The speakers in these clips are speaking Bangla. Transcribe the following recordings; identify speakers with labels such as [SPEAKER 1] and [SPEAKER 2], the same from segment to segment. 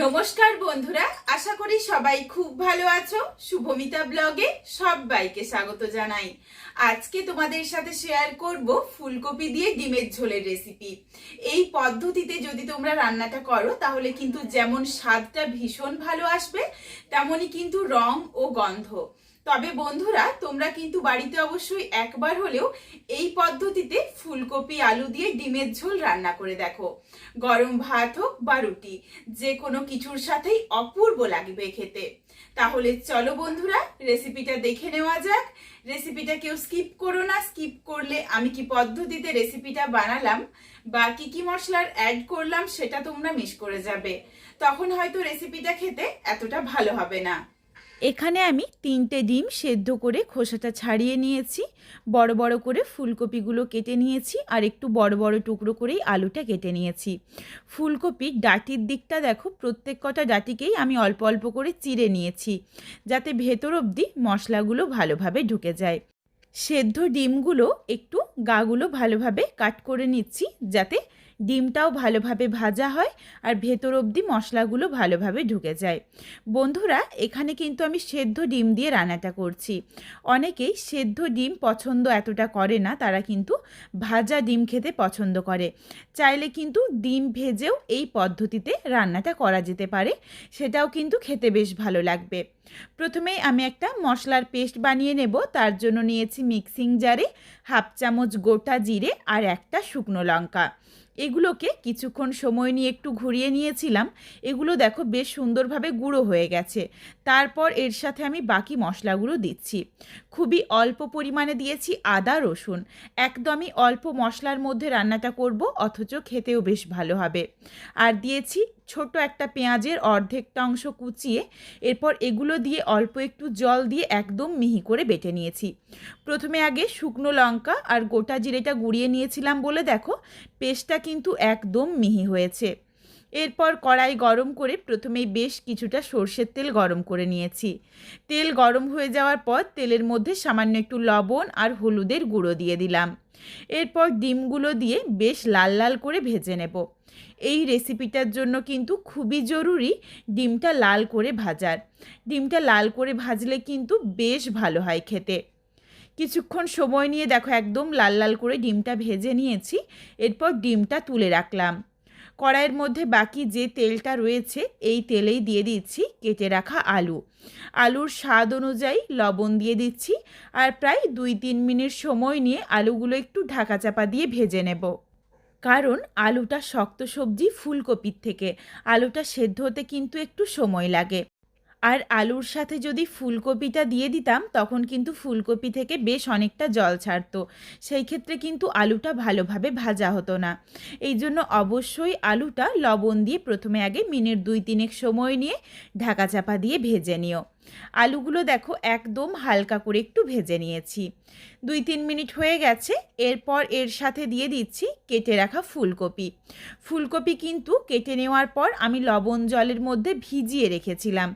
[SPEAKER 1] নমস্কার বন্ধুরা, আশা করি সবাই খুব ভালো আছো। শুভমিতা ব্লগে সবাইকে স্বাগত জানাই। আজকে তোমাদের সাথে শেয়ার করব ফুলকপি দিয়ে ডিমের ঝোলের রেসিপি এই পদ্ধতিতে যদি তোমরা রান্নাটা করো, তাহলে কিন্তু যেমন স্বাদটা ভীষণ ভালো আসবে, তেমনই কিন্তু রং ও গন্ধ। তবে বন্ধুরা, তোমরা কিন্তু বাড়িতে অবশ্যই একবার হলেও এই পদ্ধতিতে ফুলকপি, আলু দিয়ে ডিমের ঝোল রান্না করে দেখো। গরম ভাত হোক বা রুটি, যে কোনো কিছুর সাথেই অপূর্ব লাগবে খেতে। তাহলে চলো বন্ধুরা রেসিপিটা দেখে নেওয়া যাক। রেসিপিটা কেউ স্কিপ করো না স্কিপ করলে আমি কি পদ্ধতিতে রেসিপিটা বানালাম বা কি কি মশলার অ্যাড করলাম সেটা তোমরা মিস করে যাবে। তখন হয়তো রেসিপিটা খেতে এতটা ভালো হবে না।
[SPEAKER 2] এখানে আমি তিনটে ডিম সেদ্ধ করে খোসাটা ছাড়িয়ে নিয়েছি। বড় বড় করে ফুলকপিগুলো কেটে নিয়েছি আর একটু বড় বড় টুকরো করেই আলুটা কেটে নিয়েছি। ফুলকপির ডাটির দিকটা দেখো, প্রত্যেক কটা ডাটিকেই আমি অল্প অল্প করে চিড়ে নিয়েছি যাতে ভেতর অবধি মশলাগুলো ভালোভাবে ঢুকে যায়। সেদ্ধ ডিমগুলো একটু গাগুলো ভালোভাবে কাট করে নিচ্ছি যাতে ডিমটাও ভালোভাবে ভাজা হয় আর ভেতর অবধি মশলাগুলো ভালোভাবে ঢুকে যায়। বন্ধুরা, এখানে কিন্তু আমি সেদ্ধ ডিম দিয়ে রান্নাটা করছি। অনেকেই সেদ্ধ ডিম পছন্দ এতটা করে না, তারা কিন্তু ভাজা ডিম খেতে পছন্দ করে। চাইলে কিন্তু ডিম ভেজেও এই পদ্ধতিতে রান্নাটা করা যেতে পারে, সেটাও কিন্তু খেতে বেশ ভালো লাগবে। প্রথমেই আমি একটা মশলার পেস্ট বানিয়ে নেব, তার জন্য নিয়েছি মিক্সিং জারে হাফ চামচ গোটা জিরে আর একটা শুকনো লঙ্কা। এগুলোকে কিছুক্ষণ সময় নিয়ে একটু ঘুরিয়ে নিয়েছিলাম। এগুলো দেখো বেশ সুন্দরভাবে গুঁড়ো হয়ে গেছে। তারপর এর সাথে আমি বাকি মশলাগুলো দিচ্ছি। খুবই অল্প পরিমাণে দিয়েছি আদা, রসুন। একদমই অল্প মশলার মধ্যে রান্নাটা করব, অথচ খেতেও বেশ ভালো হবে। আর দিয়েছি ছোট একটা পেঁয়াজের অর্ধেকটা অংশ কুচিয়ে এরপর এগুলো দিয়ে অল্প একটু জল দিয়ে একদম মিহি করে বেটে নিয়েছি। প্রথমে আগে শুকনো লঙ্কা আর গোটা জিরেটা গুঁড়িয়ে নিয়েছিলাম বলে দেখো, পেস্টটা কিন্তু একদম মিহি হয়েছে। এরপর কড়াই গরম করে প্রথমেই বেশ কিছুটা সর্ষের তেল গরম করে নিয়েছি। তেল গরম হয়ে যাওয়ার পর তেলের মধ্যে সামান্য একটু লবণ আর হলুদের গুঁড়ো দিয়ে দিলাম। এরপর ডিমগুলো দিয়ে বেশ লাল লাল করে ভেজে নেব। এই রেসিপিটার জন্য কিন্তু খুবই জরুরি ডিমটা লাল করে ভাজার। ডিমটা লাল করে ভাজলে কিন্তু বেশ ভালো হয় খেতে। কিছুক্ষণ সময় নিয়ে দেখো একদম লাল লাল করে ডিমটা ভেজে নিয়েছি, এরপর ডিমটা তুলে রাখলাম। কড়াইয়ের মধ্যে বাকি যে তেলটা রয়েছে, এই তেলেই দিয়ে দিচ্ছি কেটে রাখা আলু। আলুর স্বাদ অনুযায়ী লবণ দিয়ে দিচ্ছি আর প্রায় দুই তিন মিনিট সময় নিয়ে আলুগুলো একটু ঢাকা চাপা দিয়ে ভেজে নেব। কারণ আলুটা শক্ত সবজি ফুলকপির থেকে। আলুটা সেদ্ধ হতে কিন্তু একটু সময় লাগে। আর আলুর সাথে যদি ফুলকপিটা দিয়ে দিতাম, তখন কিন্তু ফুলকপি থেকে বেশ অনেকটা জল ছাড়তো। সেই ক্ষেত্রে কিন্তু আলুটা ভালোভাবে ভাজা হতো না। এই জন্য অবশ্যই আলুটা লবণ দিয়ে প্রথমে আগে মিনিট দুই তিনেক সময় নিয়ে ঢাকা চাপা দিয়ে ভেজে নিও। আলুগুলো দেখো একদম হালকা করে একটু ভেজে নিয়েছি। দুই তিন মিনিট হয়ে গেছে, এরপর এর সাথে দিয়ে দিচ্ছি কেটে রাখা ফুলকপি। ফুলকপি কিন্তু কেটে নেওয়ার পর আমি লবণ জলের মধ্যে ভিজিয়ে রেখেছিলাম,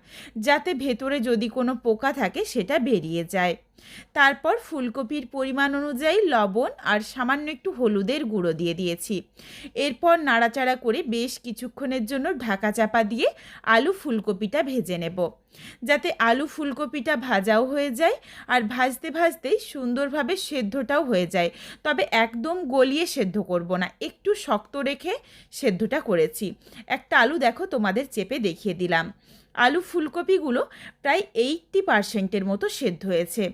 [SPEAKER 2] যাতে ভেতরে যদি কোনো পোকা থাকে সেটা বেরিয়ে যায়। তারপর ফুলকপির পরিমাণ অনুযায়ী লবণ আর সামান্য একটু হলুদের গুঁড়ো দিয়ে দিয়েছি। এরপর নাড়াচাড়া করে বেশ কিছুক্ষণের জন্য ঢাকা চাপা দিয়ে আলু ফুলকপিটা ভেজে নেব। যাতে আলু ফুলকপিটা ভাজাও হয়ে যায় আর ভাজতে ভাজতেই সুন্দরভাবে সেদ্ধটাও হয়ে যায়। তবে একদম গলিয়ে সেদ্ধ করব না, একটু শক্ত রেখে সেদ্ধটা করেছি। একটা আলু দেখো তোমাদের চেপে দেখিয়ে দিলাম। আলু ফুলকপিগুলো প্রায় এইটটি পার্সেন্টের মতো সেদ্ধ হয়েছে।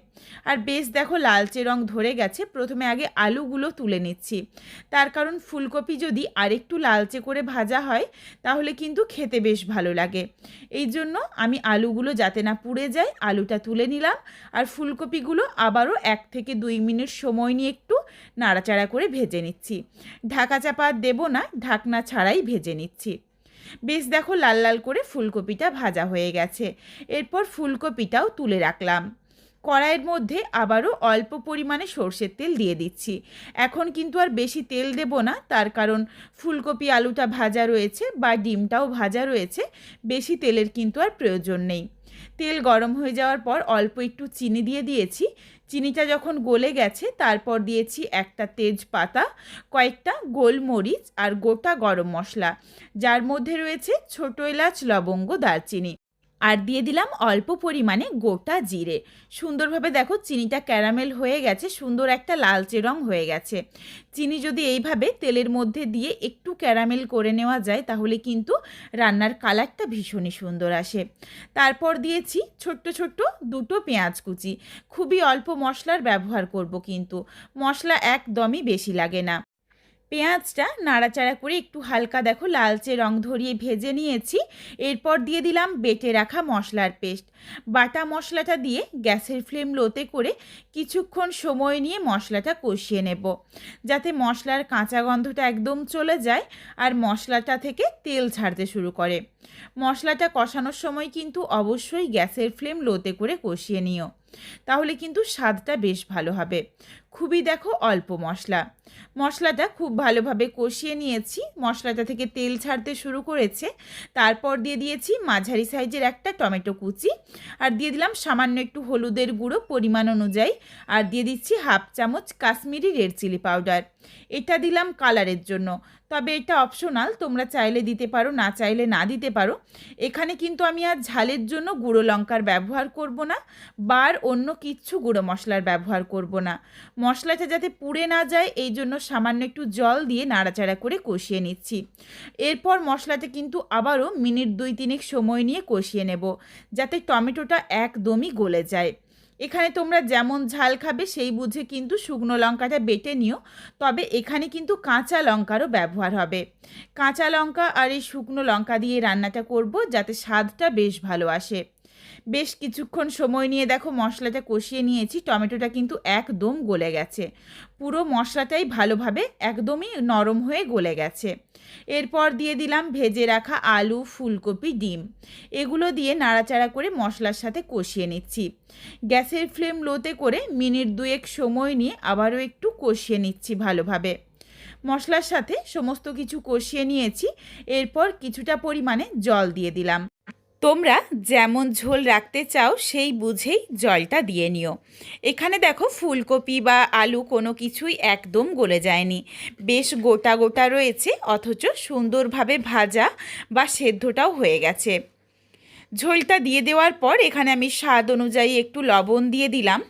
[SPEAKER 2] আর বেশ দেখো লালচে রং ধরে গেছে, প্রথমে আগে আলুগুলো তুলে নিচ্ছি। তার কারণ ফুলকপি যদি আরেকটু লালচে করে ভাজা হয়, তাহলে কিন্তু খেতে বেশ ভালো লাগে। এই জন্য আমি আলুগুলো যাতে না পুড়ে যায়, আলুটা তুলে নিলাম আর ফুলকপিগুলো আবারও এক থেকে দুই মিনিট সময় নিয়ে একটু নাড়াচাড়া করে ভেজে নিচ্ছি। ঢাকা চাপা দেবো না, ঢাকনা ছাড়াই ভেজে নিচ্ছি। বেশ দেখো লাল লাল করে ফুলকপিটা ভাজা হয়ে গেছে। এরপর ফুলকপিটাও তুলে রাখলাম। কড়াইয়ের মধ্যে আবারও অল্প পরিমাণে সর্ষের তেল দিয়ে দিচ্ছি। এখন কিন্তু আর বেশি তেল দেব না, তার কারণ ফুলকপি আলুটা ভাজা রয়েছে বা ডিমটাও ভাজা রয়েছে, বেশি তেলের কিন্তু আর প্রয়োজন নেই। তেল গরম হয়ে যাওয়ার পর অল্প একটু চিনি দিয়ে দিয়েছি। চিনিটা যখন গলে গেছে, তারপর দিয়েছি একটা তেজপাতা, কয়েকটা গোলমরিচ আর গোটা গরম মশলা। যার মধ্যে রয়েছে ছোটো এলাচ, লবঙ্গ, দারচিনি। আর দিয়ে দিলাম অল্প পরিমাণে গোটা জিরে। সুন্দরভাবে দেখো চিনিটা ক্যারামেল হয়ে গেছে, সুন্দর একটা লালচে রং হয়ে গেছে। চিনি যদি এইভাবে তেলের মধ্যে দিয়ে একটু ক্যারামেল করে নেওয়া যায়, তাহলে কিন্তু রান্নার কালারটা ভীষণই সুন্দর আসে। তারপর দিয়েছি ছোট্ট ছোট্ট দুটো পেঁয়াজ কুচি। খুবই অল্প মশলার ব্যবহার করব কিন্তু, মশলা একদমই বেশি লাগে না। পেঁয়াজটা নাড়াচাড়া করে একটু হালকা দেখো লালচে রং ধরিয়ে ভেজে নিয়েছি। এরপর দিয়ে দিলাম বেটে রাখা মশলার পেস্ট। বাটা মশলাটা দিয়ে গ্যাসের ফ্লেম লোতে করে কিছুক্ষণ সময় নিয়ে মশলাটা কষিয়ে নেব। যাতে মশলার কাঁচা গন্ধটা একদম চলে যায় আর মশলাটা থেকে তেল ছাড়তে শুরু করে। মশলাটা কষানোর সময় কিন্তু অবশ্যই গ্যাসের ফ্লেম লোতে করে কষিয়ে নিও। তাহলে কিন্তু স্বাদটা বেশ ভালো হবে। খুবই দেখো অল্প মশলা। মশলাটা খুব ভালোভাবে কষিয়ে নিয়েছি। মশলাটা থেকে তেল ছাড়তে শুরু করেছে। তারপর দিয়ে দিয়েছি মাঝারি সাইজের একটা টমেটো কুচি। আর দিয়ে দিলাম সামান্য একটু হলুদের গুঁড়ো পরিমাণ অনুযায়ী। আর দিয়ে দিচ্ছি হাফ চামচ কাশ্মীরি রেড চিলি পাউডার। এটা দিলাম কালারের জন্য। তবে এটা অপশনাল, তোমরা চাইলে দিতে পারো, না চাইলে না দিতে পারো। এখানে কিন্তু আমি আর ঝালের জন্য গুঁড়ো লঙ্কার ব্যবহার করব না বার অন্য কিচ্ছু গুঁড়ো মশলার ব্যবহার করব না। মশলাটা যাতে পুড়ে না যায়, এই জন্য সামান্য একটু জল দিয়ে নাড়াচাড়া করে কষিয়ে নিচ্ছি। এরপর মশলাটা কিন্তু আবারও মিনিট দুই তিনেক সময় নিয়ে কষিয়ে নেব, যাতে টমেটোটা একদমই গলে যায়। এখানে তোমরা যেমন ঝাল খাবে, সেই বুঝে কিন্তু শুকনো লঙ্কাটা বেটে নিও, তবে এখানে কিন্তু কাঁচা লঙ্কারও ব্যবহার হবে। কাঁচা লঙ্কা আর এই শুকনো লঙ্কা দিয়ে রান্নাটা করব, যাতে স্বাদটা বেশ ভালো আসে। বেশ কিছুক্ষণ সময় নিয়ে দেখো মশলাটা কষিয়ে নিয়েছি, টমেটোটা কিন্তু একদম গলে গেছে। পুরো মশলাটাই ভালোভাবে একদমই নরম হয়ে গলে গেছে। এরপর দিয়ে দিলাম ভেজে রাখা আলু, ফুলকপি, ডিম। এগুলো দিয়ে নাড়াচাড়া করে মশলার সাথে কষিয়ে নিচ্ছি। গ্যাসের ফ্লেম লোতে করে মিনিট দুয়েক সময় নিয়ে আবারও একটু কষিয়ে নিচ্ছি ভালোভাবে। মশলার সাথে সমস্ত কিছু কষিয়ে নিয়েছি, এরপর কিছুটা পরিমাণে জল দিয়ে দিলাম। তোমরা যেমন ঝোল রাখতে চাও, সেই বুঝেই জলটা দিয়ে নিও। এখানে দেখো ফুলকপি বা আলু কোনো কিছুই একদম গলে যায়নি। বেশ গোটা গোটা রয়েছে, অথচ সুন্দরভাবে ভাজা বা সেদ্ধটাও হয়ে গেছে। ঝোলটা দিয়ে দেওয়ার পর এখানে আমি স্বাদ অনুযায়ী একটু লবণ দিয়ে দিলাম।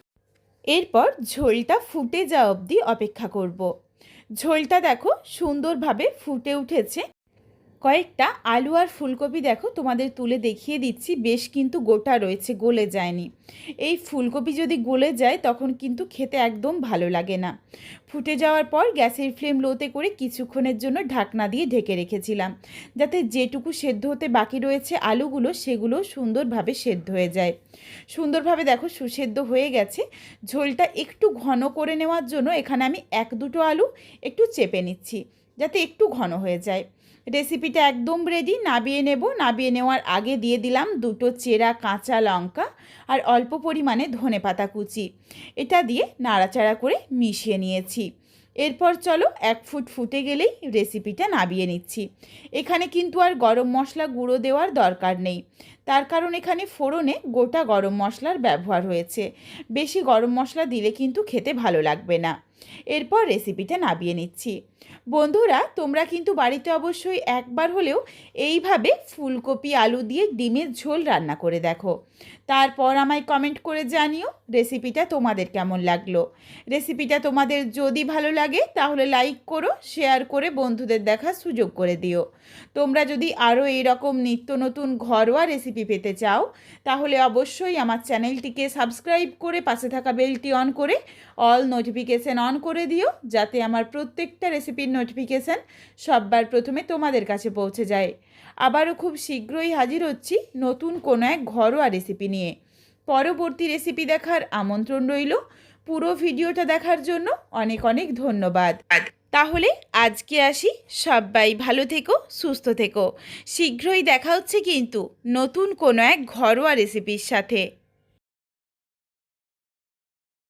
[SPEAKER 2] এরপর ঝোলটা ফুটে যাওয়া অবধি অপেক্ষা করব। ঝোলটা দেখো সুন্দরভাবে ফুটে উঠেছে। কয়েকটা আলু আর ফুলকপি দেখো তোমাদের তুলে দেখিয়ে দিচ্ছি, বেশ কিন্তু গোটা রয়েছে, গলে যায়নি। এই ফুলকপি যদি গলে যায় তখন কিন্তু খেতে একদম ভালো লাগে না। ফুটে যাওয়ার পর গ্যাসের ফ্লেম লোতে করে কিছুক্ষণের জন্য ঢাকনা দিয়ে ঢেকে রেখেছিলাম, যাতে যেটুকু সেদ্ধ হতে বাকি রয়েছে আলুগুলো সেগুলো সুন্দরভাবে সেদ্ধ হয়ে যায়। সুন্দরভাবে দেখো সুসেদ্ধ হয়ে গেছে। ঝোলটা একটু ঘন করে নেওয়ার জন্য এখানে আমি এক দুটো আলু একটু চেপে নিচ্ছি, যাতে একটু ঘন হয়ে যায়। রেসিপিটা একদম রেডি নাবিয়ে নেব। নাবিয়ে নেওয়ার আগে দিয়ে দিলাম দুটো চেরা কাঁচা লঙ্কা আর অল্প পরিমাণে ধনে পাতা কুচি। এটা দিয়ে নাড়াচাড়া করে মিশিয়ে নিয়েছি। এরপর চলো এক ফুট ফুটে গেলেই রেসিপিটা নাবিয়ে নিচ্ছি। এখানে কিন্তু আর গরম মশলা গুঁড়ো দেওয়ার দরকার নেই। তার কারণ এখানে ফোড়নে গোটা গরম মশলার ব্যবহার হয়েছে। বেশি গরম মশলা দিলে কিন্তু খেতে ভালো লাগবে না। এরপর রেসিপিটা নাবিয়ে নিচ্ছি। বন্ধুরা, তোমরা কিন্তু বাড়িতে অবশ্যই একবার হলেও এইভাবে ফুলকপি, আলু দিয়ে ডিমের ঝোল রান্না করে দেখো। তারপর আমায় কমেন্ট করে জানিও রেসিপিটা তোমাদের কেমন লাগল। রেসিপিটা তোমাদের যদি ভালো লাগে, তাহলে লাইক করো শেয়ার করে বন্ধুদের দেখার সুযোগ করে দিও। তোমরা যদি আরও এইরকম নিত্য নতুন ঘরোয়া রেসিপি পেতে চাও, তাহলে অবশ্যই আমার চ্যানেলটিকে সাবস্ক্রাইব করে পাশে থাকা বেলটি অন করে অল নোটিফিকেশান অন করে দিও যাতে আমার প্রত্যেকটা রেসিপির নোটিফিকেশান সববার প্রথমে তোমাদের কাছে পৌঁছে যায়। আবারও খুব শীঘ্রই হাজির হচ্ছি নতুন কোনো এক ঘরোয়া রেসিপি নিয়ে। পরবর্তী রেসিপি দেখার আমন্ত্রণ রইল। পুরো ভিডিওটা দেখার জন্য অনেক অনেক ধন্যবাদ। তাহলে আজকে আসি। সবাই ভালো থেকো, সুস্থ থেকো। শীঘ্রই দেখা হচ্ছে কিন্তু নতুন কোনো এক ঘরোয়া রেসিপির সাথে।